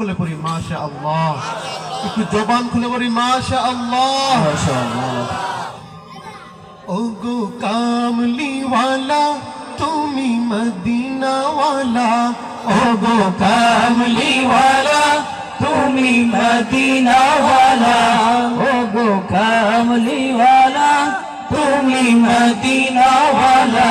সকলে পড়ি মাশা আল্লাহ একটু জবান খুলে পড়ি মাশা আল্লাহ মাশাআল্লাহ। ওগো কামলিওয়ালা তুমি মদিনাওয়ালা। ওগো কামলিওয়ালা তুমি মদিনাওয়ালা। ওগো কামলিওয়ালা তুমি মদিনাওয়ালা।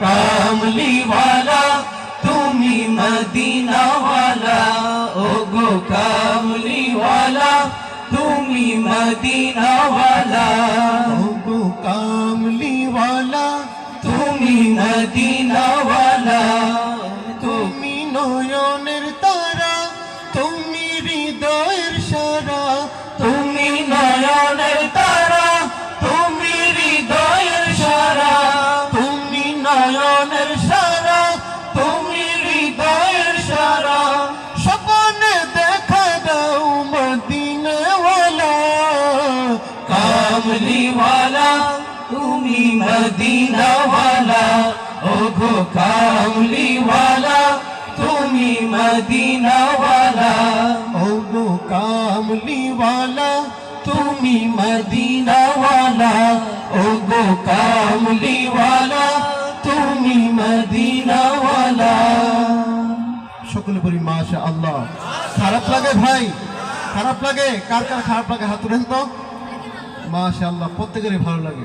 কামলিওয়ালা তুমি মদিনাওয়ালা কামলিওয়ালা তুমি মদিনাওয়ালা। ওগো কামলিওয়ালা তুমি মদিনাওয়ালা। তুমি নয়নের তারা তুমি হৃদয়ের সারা। তুমি নয়নের তারা। মদিনাওয়ালা, ওগো কামলিওয়ালা, তুমি মদিনাওয়ালা, ওগো কামলিওয়ালা, তুমি মদিনাওয়ালা, ওগো কামলিওয়ালা, তুমি মদিনাওয়ালা। সকলে বলি মাশা আল্লাহ খারাপ লাগে ভাই? খারাপ লাগে? কার কার খারাপ লাগে? হাত তুলেন তো? মাশা আল্লাহ প্রত্যেকেরই ভালো লাগে।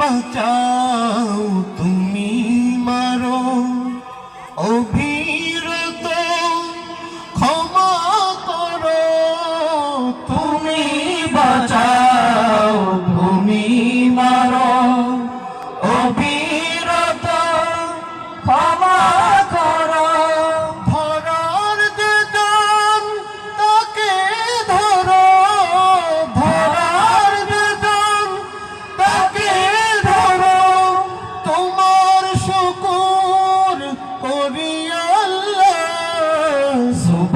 বাঁচাও তুমি।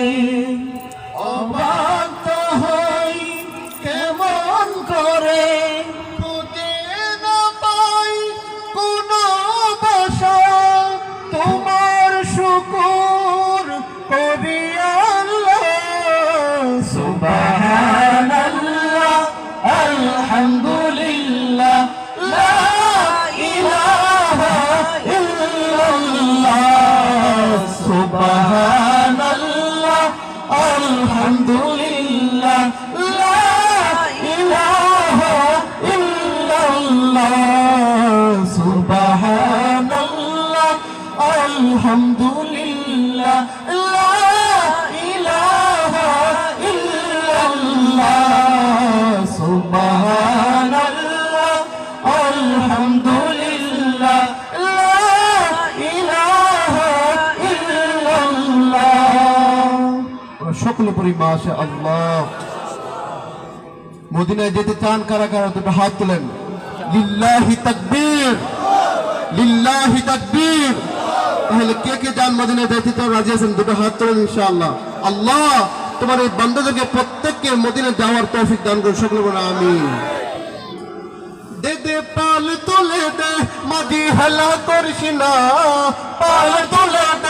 জানি সকলে পড়ি মাশা আল্লাহ মদিনায় যেতে চান কারা কারা? দুটো হাত তোলেন। লিল্লাহি তাকবীর লিল্লাহি তাকবীর। তাহলে কে কে যান মদিনায় যেতে চান, রাজি আছেন? দুটো হাত তোলেন ইনশাআল্লাহ। আল্লাহ তোমার এই বান্দাদেরকে প্রত্যেককে মদিনায় যাওয়ার তৌফিক দান করুন, সকলে বলে আমিন। দে দে, পাল তুলে দে মাদি হেলা করিস না, পাল তুলে দে।